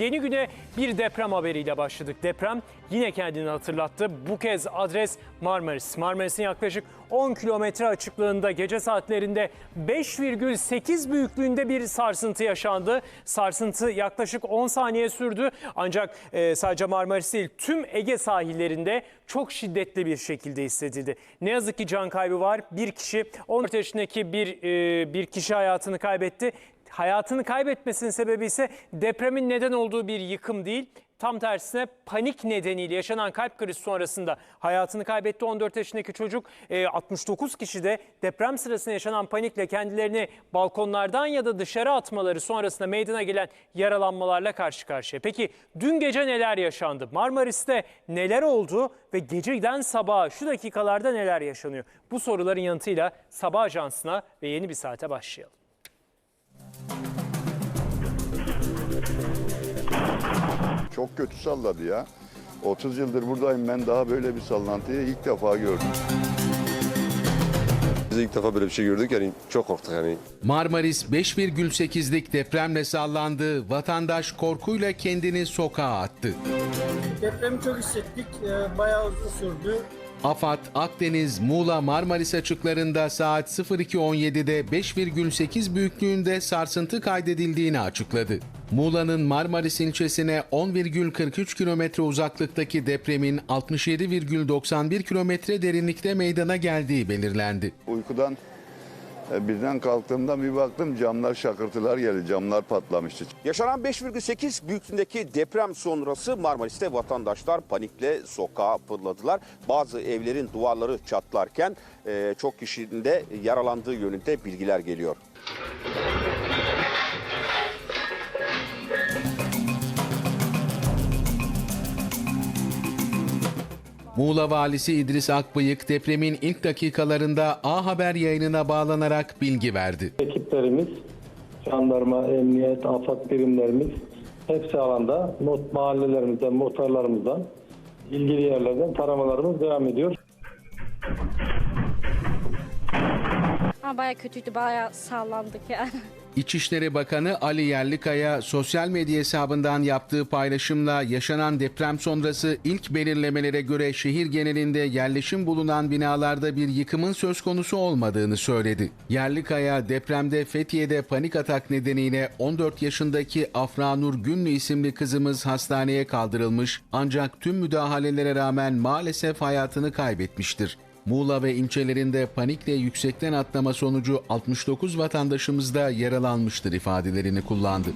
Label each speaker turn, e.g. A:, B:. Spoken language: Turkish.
A: Yeni güne bir deprem haberiyle başladık. Deprem yine kendini hatırlattı. Bu kez adres Marmaris. Marmaris'in yaklaşık 10 kilometre açıklığında gece saatlerinde 5,8 büyüklüğünde bir sarsıntı yaşandı. Sarsıntı yaklaşık 10 saniye sürdü. Ancak e, sadece Marmaris değil tüm Ege sahillerinde çok şiddetli bir şekilde hissedildi. Ne yazık ki can kaybı var. Bir kişi 14 yaşındaki bir e, bir kişi hayatını kaybetti. Hayatını kaybetmesinin sebebi ise depremin neden olduğu bir yıkım değil. Tam tersine panik nedeniyle yaşanan kalp krizi sonrasında hayatını kaybetti 14 yaşındaki çocuk. E, 69 kişi de deprem sırasında yaşanan panikle kendilerini balkonlardan ya da dışarı atmaları sonrasında meydana gelen yaralanmalarla karşı karşıya. Peki dün gece neler yaşandı? Marmaris'te neler oldu ve geceden sabaha şu dakikalarda neler yaşanıyor? Bu soruların yanıtıyla Sabah Ajansı'na ve yeni bir saate başlayalım.
B: Çok kötü salladı ya. 30 yıldır buradayım ben daha böyle bir sallantıyı ilk defa gördüm.
C: Biz ilk defa böyle bir şey gördük yani çok korktuk yani.
D: Marmaris 5,8'lik depremle sallandı. Vatandaş korkuyla kendini sokağa attı.
E: Depremi çok hissettik. Ee, Bayağı uzun sürdü.
D: AFAD, Akdeniz, Muğla, Marmaris açıklarında saat 02.17'de 5,8 büyüklüğünde sarsıntı kaydedildiğini açıkladı. Muğla'nın Marmaris ilçesine 10,43 kilometre uzaklıktaki depremin 67,91 kilometre derinlikte meydana geldiği belirlendi.
B: Uykudan e, birden kalktığımda bir baktım camlar şakırtılar geldi. Camlar patlamıştı.
F: Yaşanan 5,8 büyüklüğündeki deprem sonrası Marmaris'te vatandaşlar panikle sokağa fırladılar. Bazı evlerin duvarları çatlarken e, çok kişinin de yaralandığı yönünde bilgiler geliyor.
D: Muğla valisi İdris Akbıyık depremin ilk dakikalarında A Haber yayınına bağlanarak bilgi verdi.
G: ekiplerimiz, jandarma, emniyet, afet birimlerimiz hepsi alanda not mahallelerimizden, muhtarlarımızdan, ilgili yerlerden taramalarımız devam ediyor.
H: Ama baya kötüydü, baya sallandık yani.
D: İçişleri Bakanı Ali Yerlikaya sosyal medya hesabından yaptığı paylaşımla yaşanan deprem sonrası ilk belirlemelere göre şehir genelinde yerleşim bulunan binalarda bir yıkımın söz konusu olmadığını söyledi. Yerlikaya depremde Fethiye'de panik atak nedeniyle 14 yaşındaki Afranur Günlü isimli kızımız hastaneye kaldırılmış ancak tüm müdahalelere rağmen maalesef hayatını kaybetmiştir. Muğla ve ilçelerinde panikle yüksekten atlama sonucu 69 vatandaşımız da yaralanmıştır ifadelerini kullandı.